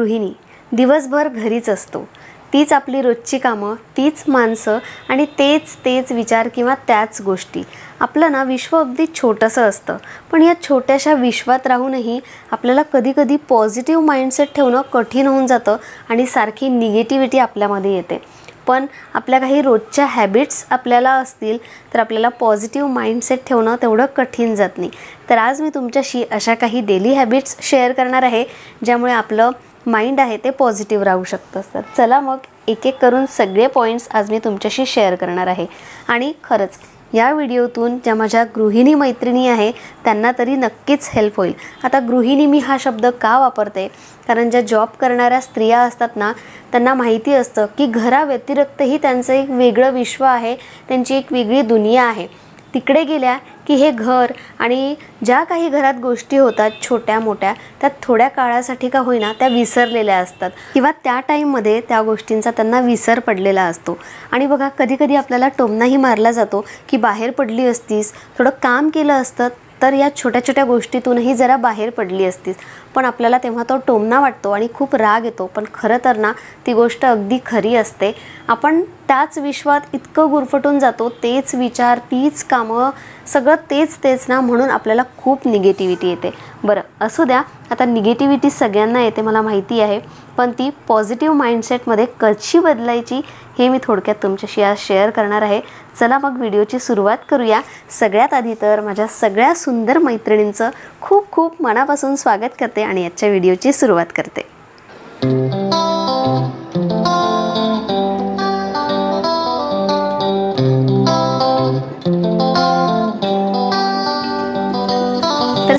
गृहिणी. दिवसभर घरीच असतो. तीच आपली रोजची कामं तीच माणसं आणि तेच तेच विचार किंवा त्याच गोष्टी. आपलं ना विश्व अगदी छोटंसं असतं. पण या छोट्याशा विश्वात राहूनही आपल्याला कधीकधी पॉझिटिव्ह माइंडसेट ठेवणं कठीण होऊन जातं आणि सारखी निगेटिव्हिटी आपल्यामध्ये येते. पण आपल्या काही रोजच्या हॅबिट्स आपल्याला असतील तर आपल्याला पॉझिटिव्ह माइंडसेट ठेवणं तेवढं कठीण जात नाही. तर आज मी तुमच्याशी अशा काही डेली हॅबिट्स शेअर करणार आहे ज्यामुळे आपलं माइंड आहे ते पॉझिटिव्ह राहू शकतं. तर चला मग एक एक करून सगळे पॉईंट्स आज मी तुमच्याशी शेअर करणार आहे. आणि खरंच या व्हिडिओतून ज्या माझ्या गृहिणी मैत्रिणी आहे त्यांना तरी नक्कीच हेल्प होईल. आता गृहिणी मी हा शब्द का वापरते? कारण ज्या जॉब करणाऱ्या स्त्रिया असतात ना त्यांना माहिती असतं की घराव्यतिरिक्तही त्यांचं एक वेगळं विश्व आहे त्यांची एक वेगळी दुनिया आहे. तिकडे गेल्या की हे घर आणि ज्या काही घरात गोष्टी होतात छोट्या मोठ्या त्या थोड्या काळासाठी का होईना त्या विसरलेल्या असतात. किंवा त्या टाईममध्ये त्या गोष्टींचा त्यांना विसर पडलेला असतो. आणि बघा कधीकधी आपल्याला टोमनाही मारला जातो की बाहेर पडली असतीस थोडं काम केलं असतं तर या छोट्या छोट्या गोष्टीतूनही जरा बाहेर पडली असतीस. पण आपल्याला तेव्हा तो टोमना वाटतो आणि खूप राग येतो. पण खरं तर ना ती गोष्ट अगदी खरी असते. आपण त्याच विश्वात इतकं गुरफटून जातो तेच विचार तीच कामं सगळं तेच तेच ना म्हणून आपल्याला खूप निगेटिव्हिटी येते. बरं असू द्या आता निगेटिव्हिटी सगळ्यांना येते मला माहिती आहे. पण ती पॉझिटिव्ह माइंडसेटमध्ये कशी बदलायची हे मी थोडक्यात तुमच्याशी आज शेअर करणार आहे. चला मग व्हिडिओची सुरुवात करूया. सगळ्यात आधी तर माझ्या सगळ्या सुंदर मैत्रिणींचं खूप खूप मनापासून स्वागत करते आणि आजच्या व्हिडिओची सुरुवात करते.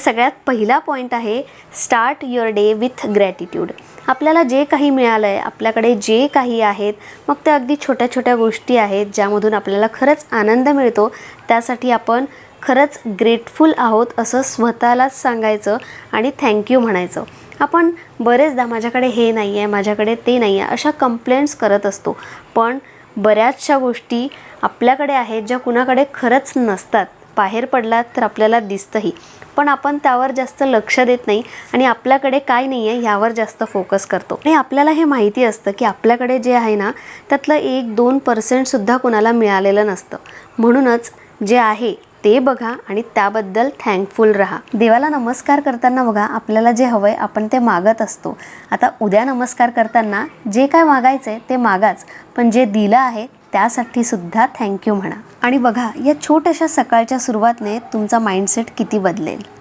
सगळ्यात पहिला पॉईंट आहे start your day with gratitude आपल्याला जे काही मिळालं आहे आपल्याकडे जे काही आहेत मग त्या अगदी छोट्या छोट्या गोष्टी आहेत ज्यामधून आपल्याला खरंच आनंद मिळतो त्यासाठी आपण खरंच ग्रेटफुल आहोत असं स्वतःलाच सांगायचं आणि थँक्यू म्हणायचं. आपण बरेचदा माझ्याकडे हे नाही आहे माझ्याकडे ते नाही आहे अशा कंप्लेंट्स करत असतो. पण बऱ्याचशा गोष्टी आपल्याकडे आहेत ज्या कुणाकडे खरंच नसतात. बाहेर पडलात तर आपल्याला दिसतंही. पण आपण त्यावर जास्त लक्ष देत नाही आणि आपल्याकडे काय नाही आहे ह्यावर जास्त फोकस करतो. आणि आपल्याला हे माहिती असतं की आपल्याकडे जे आहे ना त्यातलं एक दोन पर्सेंटसुद्धा कोणाला मिळालेलं नसतं. म्हणूनच जे आहे ते बघा आणि त्याबद्दल थँकफुल राहा. देवाला नमस्कार करताना बघा आपल्याला जे हवं आहे आपण ते मागत असतो. आता उद्या नमस्कार करताना जे काय मागायचं आहे ते मागाच पण जे दिलं आहे त्यासाठी सुद्धा थँक्यू म्हणा. आणि बघा या छोट्याशा सकाळच्या सुरुवातने तुमचा माइंडसेट किती बदलेल?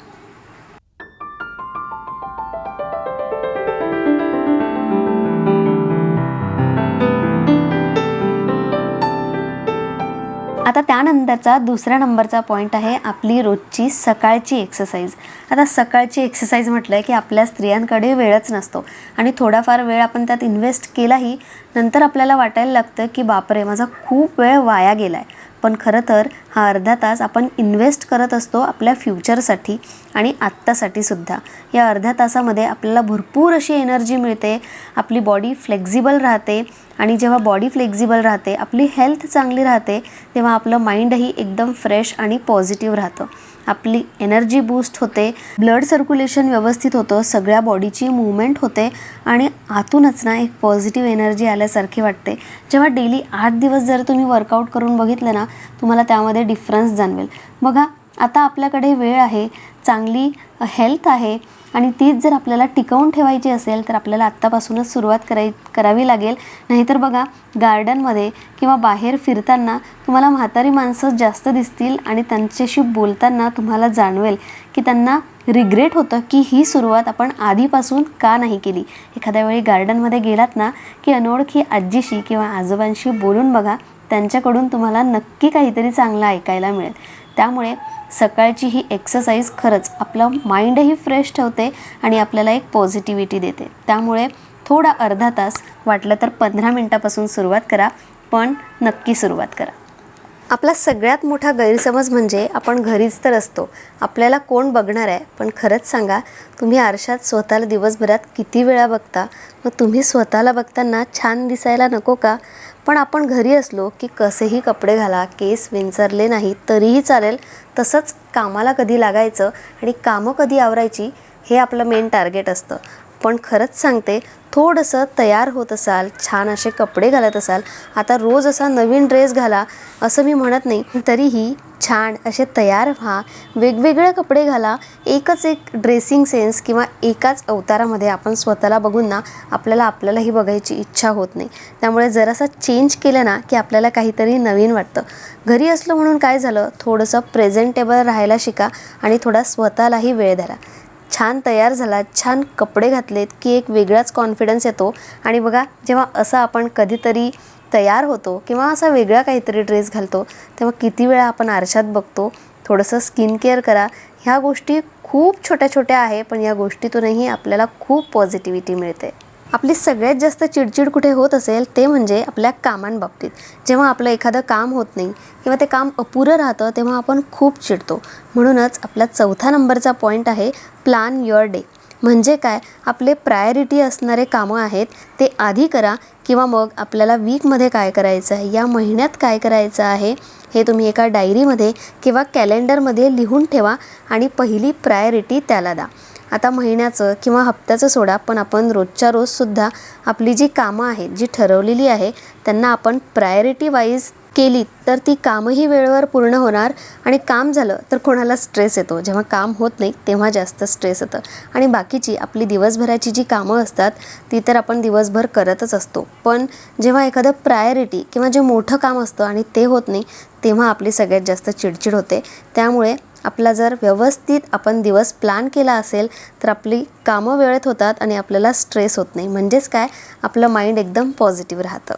आता त्यानंतरचा दुसऱ्या नंबरचा पॉईंट आहे आपली रोजची सकाळची एक्सरसाइज आता सकाळची एक्सरसाइज म्हटलं की आपल्या स्त्रियांकडे वेळच नसतो. आणि थोडाफार वेळ आपण त्यात इन्व्हेस्ट केलाही नंतर आपल्याला वाटायला लागतं की बापरे माझा खूप वेळ वाया गेला आहे पण खरं तर हा अर्धा तास आपण इन्व्हेस्ट करत असतो आपल्या फ्युचरसाठी आणि आत्तासाठी सुद्धा. या अर्ध्या तासामध्ये आपल्याला भरपूर अशी एनर्जी मिळते आपली बॉडी फ्लेक्झिबल राहते आणि जेव्हा बॉडी फ्लेक्झिबल राहते आपली हेल्थ चांगली राहते तेव्हा आपलं माइंडही एकदम फ्रेश आणि पॉझिटिव्ह राहतं. आपली एनर्जी बूस्ट होते ब्लड सर्क्युलेशन व्यवस्थित होतं सगळ्या बॉडीची मुवमेंट होते आणि आतूनच ना एक पॉझिटिव्ह एनर्जी आल्यासारखी वाटते. जेव्हा डेली आठ दिवस जर तुम्ही वर्कआउट करून बघितलं ना तुम्हाला त्यामध्ये डिफरन्स जाणवेल. बघा आता आपल्याकडे वेळ आहे चांगली हेल्थ आहे आणि तीच जर आपल्याला टिकवून ठेवायची असेल तर आपल्याला आत्तापासूनच सुरुवात कराय करावी लागेल. नाहीतर बघा गार्डनमध्ये किंवा बाहेर फिरताना तुम्हाला म्हातारी माणसं जास्त दिसतील आणि त्यांच्याशी बोलताना तुम्हाला जाणवेल की त्यांना रिग्रेट होतं की ही सुरुवात आपण आधीपासून का नाही केली. एखाद्या वेळी गार्डनमध्ये गेलात ना की अनोळखी आजीशी किंवा आजोबांशी बोलून बघा त्यांच्याकडून तुम्हाला नक्की काहीतरी चांगलं ऐकायला मिळेल. त्यामुळे सकाळची ही एक्सरसाइज खरंच आपलं माइंडही फ्रेश ठेवते आणि आपल्याला एक पॉझिटिव्हिटी देते. त्यामुळे थोडा अर्धा तास वाटलं तर पंधरा मिनटापासून सुरुवात करा पण नक्की सुरुवात करा. आपला सगळ्यात मोठा गैरसमज म्हणजे आपण घरीच तर असतो. आपल्याला कोण बघणार आहे? पण खरंच सांगा तुम्ही आरशात स्वतःला दिवसभरात किती वेळा बघता? मग तुम्ही स्वतःला बघताना छान दिसायला नको का? पण आपण घरी असलो की कसेही कपडे घाला केस विंचरले नाही तरीही चालेल तसंच कामाला कधी लागायचं आणि कामं कधी आवरायची हे आपलं मेन टार्गेट असतं. पण खरंच सांगते थोडंसं तयार होत असाल छान असे कपडे घालत असाल आता रोज असा नवीन ड्रेस घाला असं मी म्हणत नाही. तरीही छान असे तयार व्हा वेगवेगळे कपडे घाला एकच एक ड्रेसिंग सेन्स किंवा एकाच अवतारामध्ये आपण स्वतःला बघून ना आपल्याला आपल्यालाही बघायची इच्छा होत नाही. त्यामुळे जरासा चेंज केलं ना की आपल्याला काहीतरी नवीन वाटतं. घरी असलं म्हणून काय झालं थोडंसं प्रेझेंटेबल राहायला शिका आणि थोडा स्वतःलाही वेळ द्याला छान तयार झालात छान कपडे घातलेत की एक वेगळाच कॉन्फिडन्स येतो. आणि बघा जेव्हा असं आपण कधीतरी तयार होतो किंवा असा वेगळा काहीतरी ड्रेस घालतो तेव्हा किती वेळा आपण आरशात बघतो थोडंसं स्किन केअर करा. ह्या गोष्टी खूप छोट्या छोट्या आहे पण या गोष्टीतूनही आपल्याला खूप पॉझिटिव्हिटी मिळते. आपली सगळ्यात जास्त चिडचिड कुठे होत असेल ते म्हणजे आपल्या कामांबाबतीत. जेव्हा आपलं एखादं काम होत नाही किंवा ते काम अपुरं राहतं तेव्हा आपण खूप चिडतो. म्हणूनच आपला चौथा नंबरचा पॉईंट आहे प्लान युअर डे म्हणजे काय? आपले प्रायोरिटी असणारे कामं आहेत ते आधी करा किंवा मग आपल्याला वीकमध्ये काय करायचं आहे या महिन्यात काय करायचं आहे हे तुम्ही एका डायरीमध्ये किंवा कॅलेंडरमध्ये लिहून ठेवा आणि पहिली प्रायोरिटी त्याला द्या. आता महिन्याचं किंवा हप्त्याचं सोडा पण आपण रोजच्या रोजसुद्धा आपली जी कामं आहेत जी ठरवलेली आहे त्यांना आपण प्रायोरिटी वाईज केली तर ती कामही वेळेवर पूर्ण होणार आणि काम झालं तर कोणाला स्ट्रेस येतो. जेव्हा काम होत नाही तेव्हा जास्त स्ट्रेस येतं. आणि बाकीची आपली दिवसभराची जी कामं असतात ती तर आपण दिवसभर करतच असतो. पण जेव्हा एखादं प्रायोरिटी किंवा जे मोठं काम असतं आणि ते होत नाही तेव्हा आपली सगळ्यात जास्त चिडचिड होते. त्यामुळे आपला जर व्यवस्थित आपण दिवस प्लॅन केला असेल तर आपली कामं वेळेत होतात आणि आपल्याला स्ट्रेस होत नाही. म्हणजेच काय? आपलं माइंड एकदम पॉझिटिव्ह राहतं.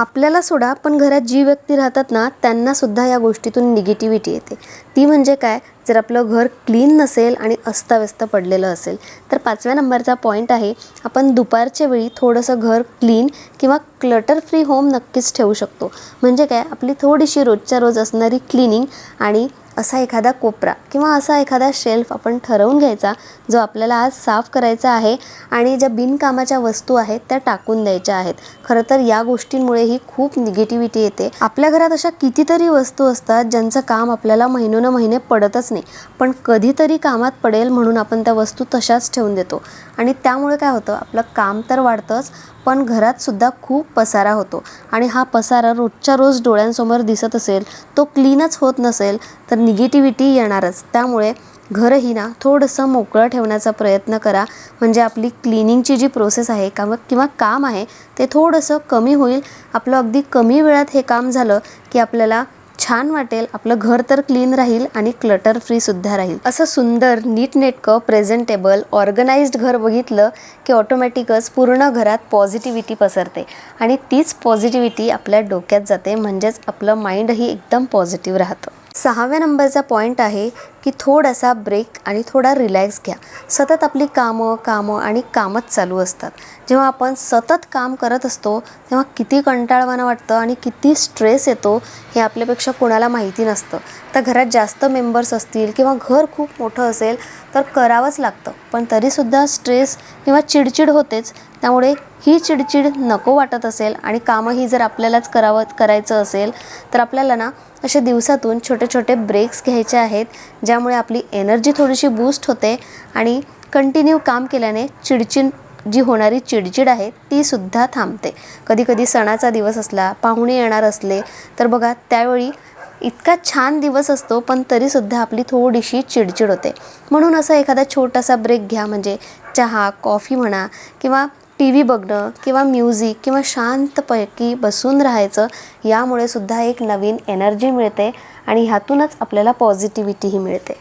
आपल्याला सोडा पण घरात जी व्यक्ती राहतात ना त्यांनासुद्धा या गोष्टीतून निगेटिव्हिटी येते. ती म्हणजे काय? जर आपलं घर क्लीन नसेल आणि अस्ताव्यस्त पडलेलं असेल तर पाचव्या नंबरचा पॉईंट आहे आपण दुपारच्या वेळी थोडंसं घर क्लीन किंवा क्लटर फ्री होम नक्कीच ठेवू शकतो. म्हणजे काय? आपली थोडीशी रोजच्या रोज असणारी क्लिनिंग आणि असा एखादा कोपरा किंवा असा एखादा शेल्फ आपण ठरवून घ्यायचा जो आपल्याला आज साफ करायचा आहे आणि ज्या बिनकामाच्या वस्तू आहेत त्या टाकून द्यायच्या आहेत. खरं तर या गोष्टींमुळेही खूप निगेटिव्हिटी येते. आपल्या घरात अशा कितीतरी वस्तू असतात ज्यांचं काम आपल्याला महिनोन महिने पडतच नाही. पण कधीतरी कामात पडेल म्हणून आपण त्या वस्तू तशाच ठेवून देतो. आणि त्यामुळे काय होतं आपलं काम तर वाढतंच पण घरातसुद्धा खूप पसारा होतो. आणि हा पसारा रोजच्या रोज डोळ्यांसमोर दिसत असेल तो क्लीनच होत नसेल तर निगेटिव्हिटी येणारच. त्यामुळे घरही ना थोडंसं मोकळं ठेवण्याचा प्रयत्न करा. म्हणजे आपली क्लिनिंगची जी प्रोसेस आहे का किंवा काम आहे ते थोडंसं कमी होईल. आपलं अगदी कमी वेळात हे काम झालं की आपल्याला छान वाटेल. आपलं घर तर क्लीन राहील आणि क्लटर फ्रीसुद्धा राहील. असं सुंदर नीटनेटकं प्रेझेंटेबल ऑर्गनाइज्ड घर बघितलं की ऑटोमॅटिकच पूर्ण घरात पॉझिटिव्हिटी पसरते. आणि तीच पॉझिटिव्हिटी आपल्या डोक्यात जाते म्हणजेच आपलं माइंडही एकदम पॉझिटिव्ह राहतं. सहाव्या नंबरचा पॉईंट आहे की थोडासा ब्रेक आणि थोडा रिलॅक्स घ्या. सतत आपली कामं कामं आणि कामच चालू असतात. जेव्हा आपण सतत काम करत असतो तेव्हा किती कंटाळवाणं वाटतं आणि किती स्ट्रेस येतो हे आपल्यापेक्षा कोणाला माहिती नसतं. तर घरात जास्त मेंबर्स असतील किंवा घर खूप मोठं असेल तर करावंच लागतं. पण तरीसुद्धा स्ट्रेस किंवा चिडचिड होतेच त्यामुळे ही चिडचिड नको वाटत असेल आणि कामंही जर आपल्यालाच करावं करायचं असेल तर आपल्याला ना असे दिवसातून छोटे छोटे ब्रेक्स घ्यायचे आहेत ज्यामुळे आपली एनर्जी थोडीशी बूस्ट होते आणि कंटिन्यू काम केल्याने चिडचिड जी होणारी चिडचिड आहे ती सुद्धा थांबते. कधी कधी सणाचा दिवस असला पाहुणे येणार असले तर बघा त्यावेळी इतका छान दिवस असतो पण तरीसुद्धा आपली थोडीशी चिडचिड होते. म्हणून असा एखादा छोटासा ब्रेक घ्या म्हणजे चहा कॉफी म्हणा किंवा टी व्ही बघणं किंवा म्युझिक किंवा शांतपैकी बसून राहायचं यामुळे सुद्धा एक नवीन एनर्जी मिळते आणि ह्यातूनच आपल्याला पॉझिटिव्हिटीही मिळते.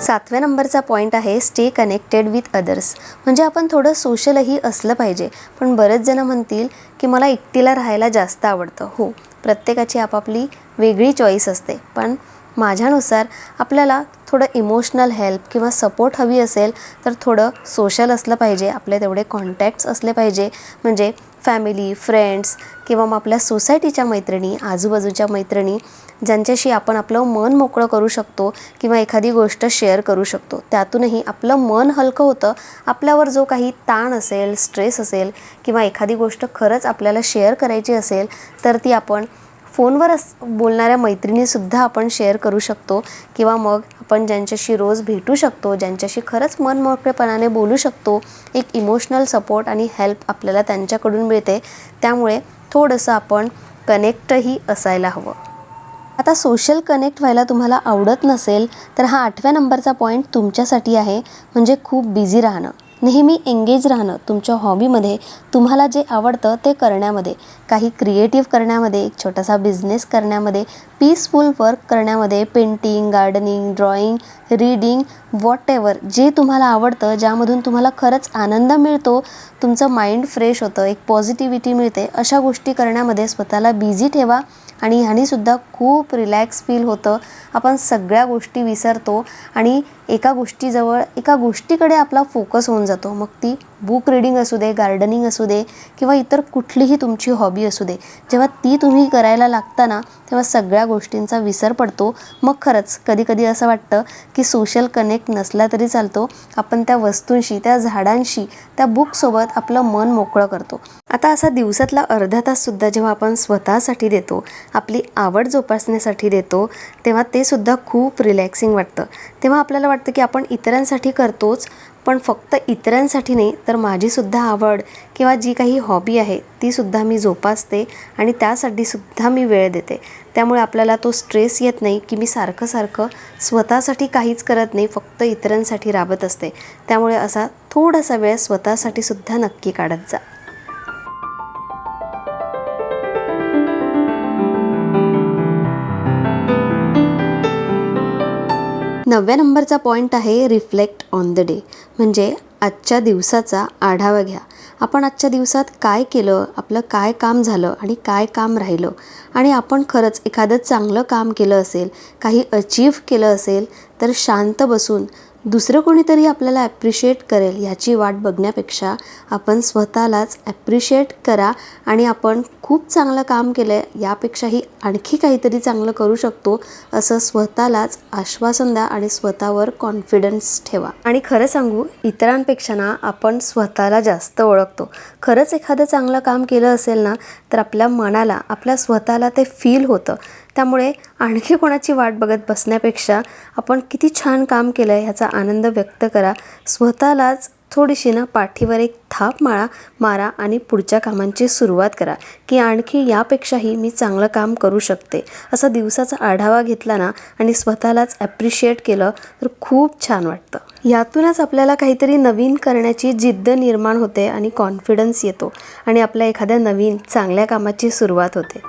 सातव्या नंबरचा पॉईंट आहे स्टे कनेक्टेड विथ अदर्स. म्हणजे आपण थोडं सोशलही असलं पाहिजे पण बरेच जण म्हणतील की मला एकटीला राहायला जास्त आवडतं. हो. प्रत्येकाची आपापली वेगळी चॉईस असते. पण माझ्यानुसार आपल्याला थोडं इमोशनल हेल्प किंवा सपोर्ट हवी असेल तर थोडं सोशल असलं पाहिजे. आपले तेवढे कॉन्टॅक्ट्स असले पाहिजे. म्हणजे फॅमिली फ्रेंड्स किंवा मग आपल्या सोसायटीच्या मैत्रिणी आजूबाजूच्या मैत्रिणी ज्यांच्याशी आपण आपलं मन मोकळं करू शकतो किंवा एखादी गोष्ट शेअर करू शकतो. त्यातूनही आपलं मन हलकं होतं. आपल्यावर जो काही ताण असेल स्ट्रेस असेल किंवा एखादी गोष्ट खरंच आपल्याला शेअर करायची असेल तर ती आपण फोनवर अस बोलणाऱ्या मैत्रिणीसुद्धा आपण शेअर करू शकतो किंवा मग आपण ज्यांच्याशी रोज भेटू शकतो ज्यांच्याशी खरंच मन मोकळेपणाने बोलू शकतो एक इमोशनल सपोर्ट आणि हेल्प आपल्याला त्यांच्याकडून मिळते. त्यामुळे थोडंसं आपण कनेक्टही असायला हवं. आता सोशल कनेक्ट व्हायला तुम्हाला आवडत नसेल तर हा आठव्या नंबरचा पॉईंट तुमच्यासाठी आहे म्हणजे खूप बिझी राहणं. नेहमी एंगेज राहणं तुमच्या हॉबीमध्ये तुम्हाला जे आवडतं ते करण्यामध्ये. काही क्रिएटिव्ह करण्यामध्ये एक छोटासा बिझनेस करण्यामध्ये पीसफुल वर्क करण्यामध्ये painting gardening drawing reading whatever जे तुम्हाला आवडतं ज्यामधून तुम्हाला खरंच आनंद मिळतो तुमचं माइंड फ्रेश होतं एक पॉझिटिव्हिटी मिळते अशा गोष्टी करण्यामध्ये स्वतःला बिझी ठेवा आणि ह्यानीसुद्धा खूप रिलॅक्स फील होतं. आपण सगळ्या गोष्टी विसरतो आणि एका गोष्टीजवळ एका गोष्टीकडे आपला फोकस होऊन जातो. मग ती बुक रीडिंग असू दे गार्डनिंग असू दे किंवा इतर कुठलीही तुमची हॉबी असू दे जेव्हा ती तुम्ही करायला लागता ना तेव्हा सगळ्या गोष्टींचा विसर पडतो. मग खरंच कधीकधी असं वाटतं की सोशल कनेक्ट नसला तरी चालतो. आपण त्या वस्तूंशी त्या झाडांशी त्या बुकसोबत आपलं मन मोकळं करतो. आता असा दिवसातला अर्धा ताससुद्धा जेव्हा आपण स्वतःसाठी देतो आपली आवड जोपासण्यासाठी देतो तेव्हा ते सुद्धा खूप रिलॅक्सिंग वाटतं. तेव्हा आपल्याला वाटतं की आपण इतरांसाठी करतोच पण फक्त इतरांसाठी नाही तर माझीसुद्धा आवड किंवा जी काही हॉबी आहे तीसुद्धा मी जोपासते आणि त्यासाठी सुद्धा मी वेळ देते. त्यामुळे आपल्याला तो स्ट्रेस येत नाही की मी सारखं सारखं स्वतःसाठी काहीच करत नाही फक्त इतरांसाठी राबत असते. त्यामुळे असा थोडासा वेळ स्वतःसाठी सुद्धा नक्की काढत जा. नवव्या नंबरचा पॉईंट आहे रिफ्लेक्ट ऑन द डे. म्हणजे आजच्या दिवसाचा आढावा घ्या. आपण आजच्या दिवसात काय केलं आपलं काय काम झालं आणि काय काम राहिलं? आणि आपण खरंच एखादं चांगलं काम केलं असेल काही अचीव केलं असेल तर शांत बसून दुसरं कोणीतरी आपल्याला ॲप्रिशिएट करेल ह्याची वाट बघण्यापेक्षा आपण स्वतःलाच ॲप्रिशिएट करा आणि आपण खूप चांगलं काम केलं आहे यापेक्षाही आणखी काहीतरी चांगलं करू शकतो असं स्वतःलाच आश्वासन द्या आणि स्वतःवर कॉन्फिडन्स ठेवा. आणि खरं सांगू इतरांपेक्षा ना आपण स्वतःला जास्त ओळखतो. खरंच एखादं चांगलं काम केलं असेल ना तर आपल्या मनाला आपल्या स्वतःला ते फील होतं. त्यामुळे आणखी कोणाची वाट बघत बसण्यापेक्षा आपण किती छान काम केलं आहे ह्याचा आनंद व्यक्त करा. स्वतःलाच थोडीशी ना पाठीवर एक थाप माळा मारा आणि पुढच्या कामांची सुरुवात करा की आणखी यापेक्षाही मी चांगलं काम करू शकते. असा दिवसाचा आढावा घेतला ना आणि स्वतःलाच ॲप्रिशिएट केलं तर खूप छान वाटतं. यातूनच आपल्याला काहीतरी नवीन करण्याची जिद्द निर्माण होते आणि कॉन्फिडन्स येतो आणि आपल्या एखाद्या नवीन चांगल्या कामाची सुरुवात होते.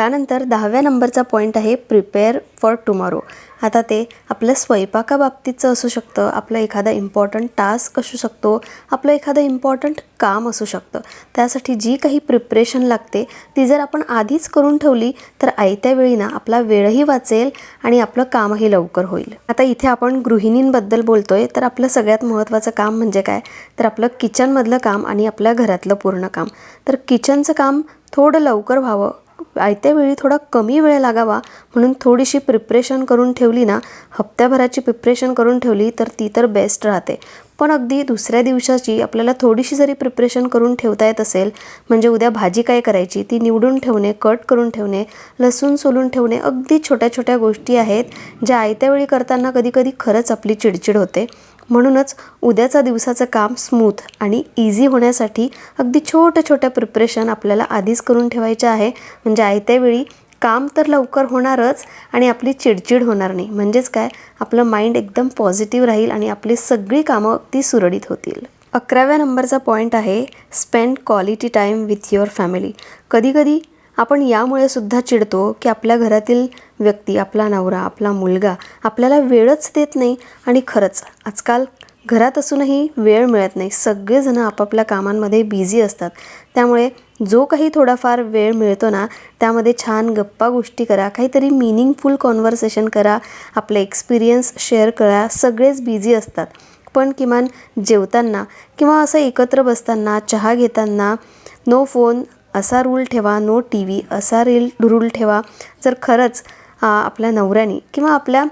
त्यानंतर दहाव्या नंबरचा पॉईंट आहे प्रिपेअर फॉर टुमॉरो. आता ते आपल्या स्वयंपाकाबाबतीचं असू शकतं आपलं एखादा इम्पॉर्टंट टास्क असू शकतो आपलं एखादं इम्पॉर्टंट काम असू शकतं. त्यासाठी जी काही प्रिपरेशन लागते ती जर आपण आधीच करून ठेवली तर आयत्या वेळी ना आपला वेळही वाचेल आणि आपलं कामही लवकर होईल. आता इथे आपण गृहिणींबद्दल बोलतो आहे तर आपलं सगळ्यात महत्त्वाचं काम म्हणजे काय? तर आपलं किचनमधलं काम आणि आपल्या घरातलं पूर्ण काम. तर किचनचं काम थोडं लवकर व्हावं आयत्या वेळी थोडा कमी वेळ लागावा. म्हणून थोडीशी प्रिप्रेशन करून ठेवली ना हप्त्याभराची प्रिप्रेशन करून ठेवली तर ती तर बेस्ट राहते. पण अगदी दुसऱ्या दिवसाची आपल्याला थोडीशी जरी प्रिप्रेशन करून ठेवता येत असेल म्हणजे उद्या भाजी काय करायची ती निवडून ठेवणे कट करून ठेवणे लसूण सोलून ठेवणे अगदी छोट्या छोट्या गोष्टी आहेत ज्या आयत्या वेळी करताना कधीकधी खरंच आपली चिडचिड होते. म्हणूनच उद्याचा दिवसाचं काम स्मूथ आणि इझी होण्यासाठी अगदी छोट्या छोट्या प्रिपरेशन आपल्याला आधीच करून ठेवायचं आहे. म्हणजे आयत्या वेळी काम तर लवकर होणारच आणि आपली चिडचिड होणार नाही. म्हणजेच काय? आपलं माइंड एकदम पॉझिटिव्ह राहील आणि आपली सगळी कामं ती सुरळीत होतील. अकराव्या नंबरचा पॉईंट आहे spend quality time with your family कधीकधी आपण यामुळे सुद्धा चिडतो की आपल्या घरातील व्यक्ती आपला नवरा आपला मुलगा आपल्याला वेळच देत नाही आणि खरंच आजकाल घरात असूनही वेळ मिळत नाही. सगळेजण आपापल्या कामांमध्ये बिझी असतात. त्यामुळे जो काही थोडाफार वेळ मिळतो ना त्यामध्ये छान गप्पा गोष्टी करा काहीतरी मिनिंगफुल कॉन्व्हर्सेशन करा आपले एक्सपिरियन्स शेअर करा सगळेच बिझी असतात. पण किमान जेवताना किंवा असं एकत्र बसताना चहा घेताना नो फोन असा रूल ठेवा नो टी व्ही असा रील रूल ठेवा. जर खरंच आपल्या नवऱ्याने किंवा आपल्या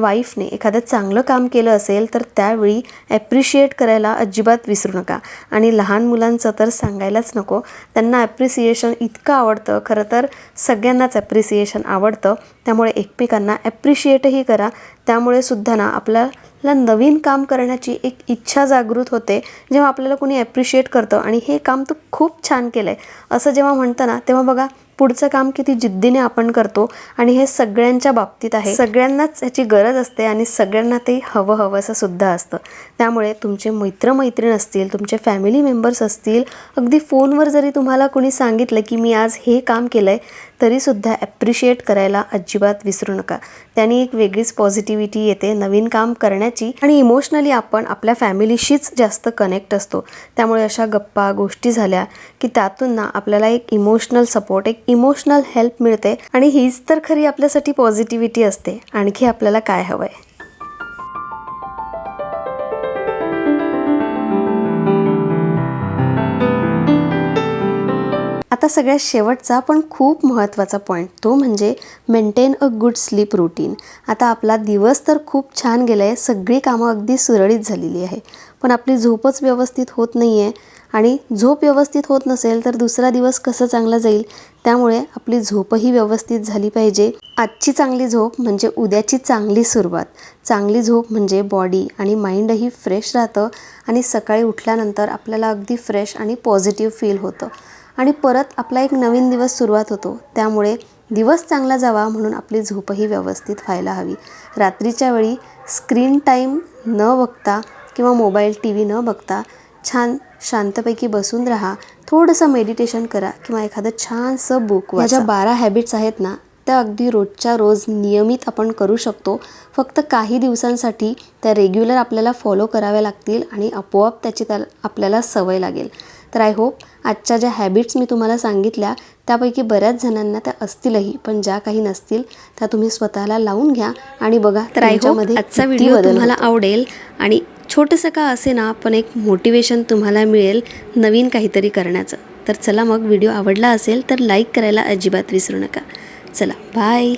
वाईफने एखादं चांगलं काम केलं असेल तर त्यावेळी ॲप्रिशिएट करायला अजिबात विसरू नका. आणि लहान मुलांचं तर सांगायलाच नको. त्यांना ॲप्रिसिएशन इतकं आवडतं. खरं तर सगळ्यांनाच ॲप्रिसिएशन आवडतं. त्यामुळे एकमेकांना ॲप्रिशिएटही करा. त्यामुळे सुद्धा ना आपल्याला नवीन काम करण्याची एक इच्छा जागृत होते. जेव्हा आपल्याला कोणी ॲप्रिशिएट करतं आणि हे काम तू खूप छान केलं आहे असं जेव्हा म्हणतं ना तेव्हा बघा पुढचं काम किती जिद्दीने आपण करतो आणि हे सगळ्यांच्या बाबतीत आहे. सगळ्यांनाच ह्याची गरज असते आणि सगळ्यांना ते हवं हवंसं सुद्धा असतं. त्यामुळे तुमचे मित्रमैत्रीण असतील तुमचे फॅमिली मेंबर्स असतील अगदी फोनवर जरी तुम्हाला कोणी सांगितलं की मी आज हे काम केलं आहे तरीसुद्धा ॲप्रिशिएट करायला अजिबात विसरू नका. त्याने एक वेगळीच पॉझिटिव्हिटी येते नवीन काम करण्याची आणि इमोशनली आपण आपल्या फॅमिलीशीच जास्त कनेक्ट असतो. त्यामुळे अशा गप्पा गोष्टी झाल्या की त्यातून ना आपल्याला एक इमोशनल सपोर्ट एक इमोशनल हेल्प मिळते आणि हीच तर खरी आपल्यासाठी पॉझिटिव्हिटी असते. आणखी आपल्याला काय हवं आहे आता सगळ्यात शेवटचा पण खूप महत्त्वाचा पॉईंट तो म्हणजे maintain a good sleep routine आता आपला दिवस तर खूप छान गेला आहे सगळी कामं अगदी सुरळीत झालेली आहे. पण आपली झोपच व्यवस्थित होत नाही आहे आणि झोप व्यवस्थित होत नसेल तर दुसरा दिवस कसं चांगला जाईल? त्यामुळे आपली झोपही व्यवस्थित झाली पाहिजे. आजची चांगली झोप म्हणजे उद्याची चांगली सुरुवात. चांगली झोप म्हणजे बॉडी आणि माइंडही फ्रेश राहतं आणि सकाळी उठल्यानंतर आपल्याला अगदी फ्रेश आणि पॉझिटिव्ह फील होतं. आणि परत आपला एक नवीन दिवस सुरुवात होतो. त्यामुळे दिवस चांगला जावा म्हणून आपली झोपही व्यवस्थित व्हायला हवी. रात्रीच्या वेळी स्क्रीन टाईम न बघता किंवा मोबाईल टी व्ही न बघता छान शांतपैकी बसून राहा. थोडंसं मेडिटेशन करा किंवा एखादं छानसं बुक वाचा ज्या बारा हॅबिट्स आहेत ना त्या अगदी रोजच्या रोज नियमित आपण करू शकतो. फक्त काही दिवसांसाठी त्या रेग्युलर आपल्याला फॉलो कराव्या लागतील आणि आपोआप त्याची त्या आपल्याला सवय लागेल. तर आय होप आजच्या ज्या हॅबिट्स मी तुम्हाला सांगितल्या त्यापैकी बऱ्याच जणांना त्या असतीलही. पण ज्या काही नसतील त्या तुम्ही स्वतःला लावून घ्या आणि बघा तर तुमच्यामध्ये आजचा किती व्हिडिओ तुम्हाला आवडेल. आणि छोटंसं का असे ना पण एक मोटिवेशन तुम्हाला मिळेल नवीन काहीतरी करण्याचं. तर चला मग व्हिडिओ आवडला असेल तर लाईक करायला अजिबात विसरू नका. चला बाय